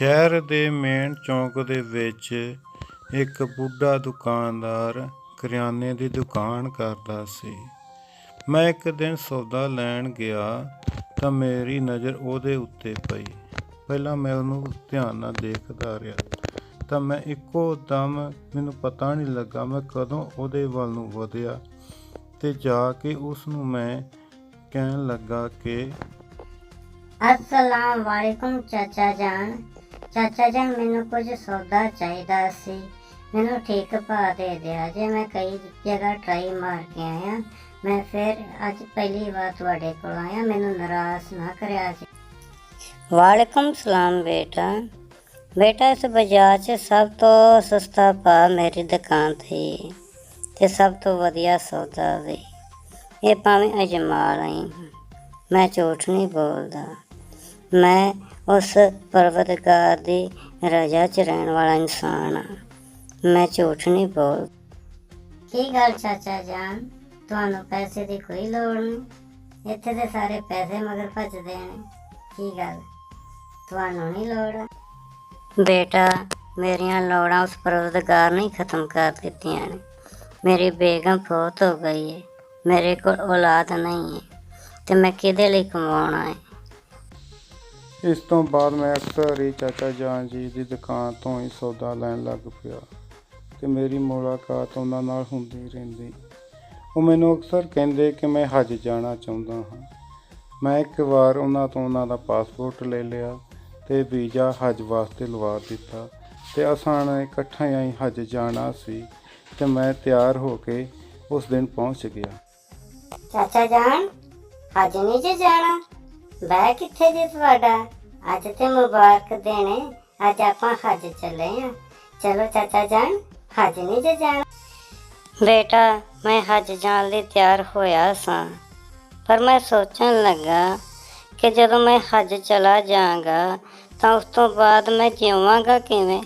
ਸ਼ਹਿਰ ਦੇ ਮੇਨ ਚੌਂਕ ਦੇ ਵਿੱਚ ਇੱਕ ਬੁੱਢਾ ਦੁਕਾਨਦਾਰ ਕਰਿਆਨੇ ਦੀ ਦੁਕਾਨ ਕਰਦਾ ਸੀ। ਮੈਂ ਇੱਕ ਦਿਨ ਸੌਦਾ ਲੈਣ ਗਿਆ ਤਾਂ ਮੇਰੀ ਨਜ਼ਰ ਉਹਦੇ ਉੱਤੇ ਪਈ। ਪਹਿਲਾਂ ਮੈਂ ਉਹਨੂੰ ਧਿਆਨ ਨਾਲ ਦੇਖਦਾ ਰਿਹਾ ਤਾਂ ਮੈਂ ਇੱਕੋ ਦਮ ਮੈਨੂੰ ਪਤਾ ਨਹੀਂ ਲੱਗਾ ਮੈਂ ਕਦੋਂ ਉਹਦੇ ਵੱਲ ਨੂੰ ਵਧਿਆ ਤੇ ਜਾ ਕੇ ਉਸ ਨੂੰ ਮੈਂ ਕਹਿਣ ਲੱਗਾ ਕਿ ਅਸਲਾਮ ਵਾਲੇਕੁਮ ਚਾਚਾ ਜਾਨ। ਚਾਚਾ ਜੀ, ਮੈਨੂੰ ਕੁਝ ਸੌਦਾ ਚਾਹੀਦਾ ਸੀ। ਮੈਨੂੰ ਠੀਕ ਭਾਅ ਦੇ ਦਿਆ ਜੇ। ਮੈਂ ਕਈ ਜਗ੍ਹਾ ਟਰਾਈ ਮਾਰ ਕੇ ਆਇਆ। ਮੈਂ ਫਿਰ ਅੱਜ ਪਹਿਲੀ ਵਾਰ ਤੁਹਾਡੇ ਕੋਲ ਆਇਆ। ਮੈਨੂੰ ਨਾਰਾਜ਼ ਨਾ ਕਰਿਆ ਜੀ। ਵਾਲੇਕੁਮ, ਸਲਾਮ ਬੇਟਾ। ਬੇਟਾ, ਇਸ ਬਾਜ਼ਾਰ 'ਚ ਸਭ ਤੋਂ ਸਸਤਾ ਭਾਅ ਮੇਰੀ ਦੁਕਾਨ ਤੇ ਤੇ ਸਭ ਤੋਂ ਵਧੀਆ ਸੌਦਾ ਵੀ। ਇਹ ਭਾਵੇਂ ਅਜਮਾਲ ਆਈ ਹਾਂ। ਮੈਂ ਝੂਠ ਨਹੀਂ ਬੋਲਦਾ। ਮੈਂ ਉਸ ਪਰਵਤਗਾਰ ਦੀ ਰਜਾ 'ਚ ਰਹਿਣ ਵਾਲਾ ਇਨਸਾਨ ਹਾਂ। ਮੈਂ ਝੂਠ ਨਹੀਂ ਬੋਲ ਕੀ ਗੱਲ ਚਾਚਾ ਜਾਨ? ਤੁਹਾਨੂੰ ਪੈਸੇ ਦੀ ਕੋਈ ਲੋੜ ਨਹੀਂ। ਇੱਥੇ ਦੇ ਸਾਰੇ ਪੈਸੇ ਮਗਰ ਭੱਜਦੇ ਨੇ। ਕੀ ਗੱਲ? ਤੁਹਾਨੂੰ ਨਹੀਂ ਲੋੜ? ਬੇਟਾ, ਮੇਰੀਆਂ ਲੋੜਾਂ ਉਸ ਪਰਵਤਗਾਰ ਨੇ ਖਤਮ ਕਰ ਦਿੱਤੀਆਂ ਨੇ। ਮੇਰੀ ਬੇਗਮ ਫੋਤ ਹੋ ਗਈ ਹੈ ਮੇਰੇ ਕੋਲ ਔਲਾਦ ਨਹੀਂ ਹੈ ਤੇ ਮੈਂ ਕਿਹਦੇ ਲਈ ਕਮਾਉਣਾ ਹੈ ਇਸ ਤੋਂ ਬਾਅਦ ਮੈਂ ਅਕਸਰ ਹੀ ਚਾਚਾ ਜਾਨ ਜੀ ਦੀ ਦੁਕਾਨ ਤੋਂ ਹੀ ਸੌਦਾ ਲੈਣ ਲੱਗ ਪਿਆ ਤੇ ਮੇਰੀ ਮੁਲਾਕਾਤ ਉਹਨਾਂ ਨਾਲ ਹੁੰਦੀ ਰਹਿੰਦੀ। ਉਹ ਮੈਨੂੰ ਅਕਸਰ ਕਹਿੰਦੇ ਕਿ ਮੈਂ ਹੱਜ ਜਾਣਾ ਚਾਹੁੰਦਾ ਹਾਂ। ਮੈਂ ਇੱਕ ਵਾਰ ਉਹਨਾਂ ਤੋਂ ਉਹਨਾਂ ਦਾ ਪਾਸਪੋਰਟ ਲੈ ਲਿਆ ਤੇ ਵੀਜ਼ਾ ਹੱਜ ਵਾਸਤੇ ਲਵਾ ਦਿੱਤਾ ਤੇ ਅਸਾਂ ਨੇ ਇਕੱਠਿਆਂ ਹੀ ਹੱਜ ਜਾਣਾ ਸੀ ਤੇ ਮੈਂ ਤਿਆਰ ਹੋ ਕੇ ਉਸ ਦਿਨ ਪਹੁੰਚ ਗਿਆ। ਚਾਚਾ ਜਾਨ ਅੱਜ ਨਹੀਂ ਜਾਣਾ? ਬੈ ਕਿੱਥੇ ਜੇ ਤੁਹਾਡਾ? ਅੱਜ ਤੇ ਮੁਬਾਰਕ ਦੇਣੇ। ਅੱਜ ਆਪਾਂ ਹੱਜ ਚੱਲੇ ਆ। ਚਲੋ ਚਾਚਾ ਜਾਨ ਹੱਜ ਨਹੀਂ ਜੇ ਜਾਣਾ। ਬੇਟਾ, ਮੈਂ ਹੱਜ ਜਾਣ ਲਈ ਤਿਆਰ ਹੋਇਆ ਸਾਂ। ਪਰ ਮੈਂ ਸੋਚਣ ਲੱਗਾ ਕਿ ਜਦੋਂ ਮੈਂ ਹੱਜ ਚਲਾ ਜਾਵਾਂਗਾ, ਤਾਂ ਉਸ ਤੋਂ ਬਾਅਦ ਮੈਂ ਜਿਵਾਂਗਾ ਕਿਵੇਂ?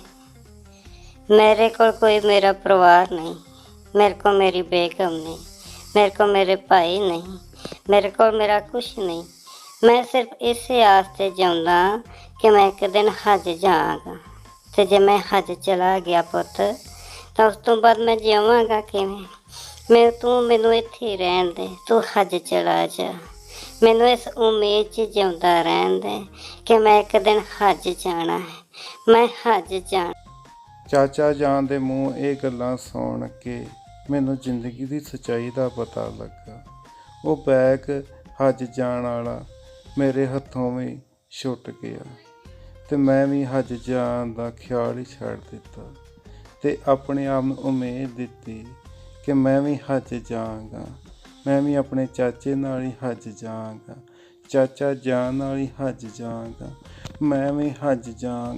ਮੇਰੇ ਕੋਲ ਕੋਈ ਮੇਰਾ ਪਰਿਵਾਰ ਨਹੀਂ। ਮੇਰੇ ਕੋਲ ਮੇਰੀ ਬੇਗਮ ਨਹੀਂ। ਮੇਰੇ ਕੋਲ ਮੇਰੇ ਭਾਈ ਨਹੀਂ। ਮੇਰੇ ਕੋਲ ਮੇਰਾ ਕੁਝ ਨਹੀਂ। ਮੈਂ ਸਿਰਫ ਇਸੇ ਆਸ ਤੇ ਜਿਉਂਦਾ ਕਿ ਮੈਂ ਇੱਕ ਦਿਨ ਹੱਜ ਜਾਵਾਂਗਾ। ਤੇ ਜੇ ਮੈਂ ਹੱਜ ਚਲਾ ਗਿਆ ਪੁੱਤ, ਤਾਂ ਉਸ ਤੋਂ ਬਾਅਦ ਮੈਂ ਜਿਵਾਂਗਾ ਕਿਵੇਂ? ਮੈਂ, ਤੂੰ ਮੈਨੂੰ ਇੱਥੇ ਰਹਿਣ ਦੇ, ਤੂੰ ਹੱਜ ਚਲਾ ਜਾ। ਮੈਨੂੰ ਇਸ ਉਮੀਦ 'ਚ ਜਿਉਂਦਾ ਰਹਿਣ ਦੇ ਕਿ ਮੈਂ ਇੱਕ ਦਿਨ ਹੱਜ ਜਾਣਾ ਹੈ। ਮੈਂ ਹੱਜ ਜਾਣਾ। ਚਾਚਾ ਜਾਨ ਦੇ ਮੂੰਹ ਇਹ ਗੱਲਾਂ ਸੁਣ ਕੇ ਮੈਨੂੰ ਜ਼ਿੰਦਗੀ ਦੀ ਸੱਚਾਈ ਦਾ ਪਤਾ ਲੱਗਾ। ਉਹ ਬੈਗ ਹੱਜ ਜਾਣ ਵਾਲਾ ਮੇਰੇ ਹੱਥੋਂ ਵੀ ਛੁੱਟ ਗਿਆ ਤੇ ਮੈਂ ਵੀ ਹੱਜ ਜਾਣ ਦਾ ਖਿਆਲ ਹੀ ਛੱਡ ਦਿੱਤਾ ਤੇ ਆਪਣੇ ਆਪ ਨੂੰ ਉਮੀਦ ਦਿੱਤੀ ਕਿ ਮੈਂ ਵੀ ਹੱਜ ਜਾਵਾਂਗਾ। ਮੈਂ ਵੀ ਆਪਣੇ ਚਾਚੇ ਨਾਲ ਹੀ ਹੱਜ ਜਾਵਾਂਗਾ। ਚਾਚਾ ਜਾਨ ਨਾਲ ਹੀ ਹੱਜ ਜਾਵਾਂਗਾ। ਮੈਂ ਵੀ ਹੱਜ ਜਾਵਾਂਗਾ।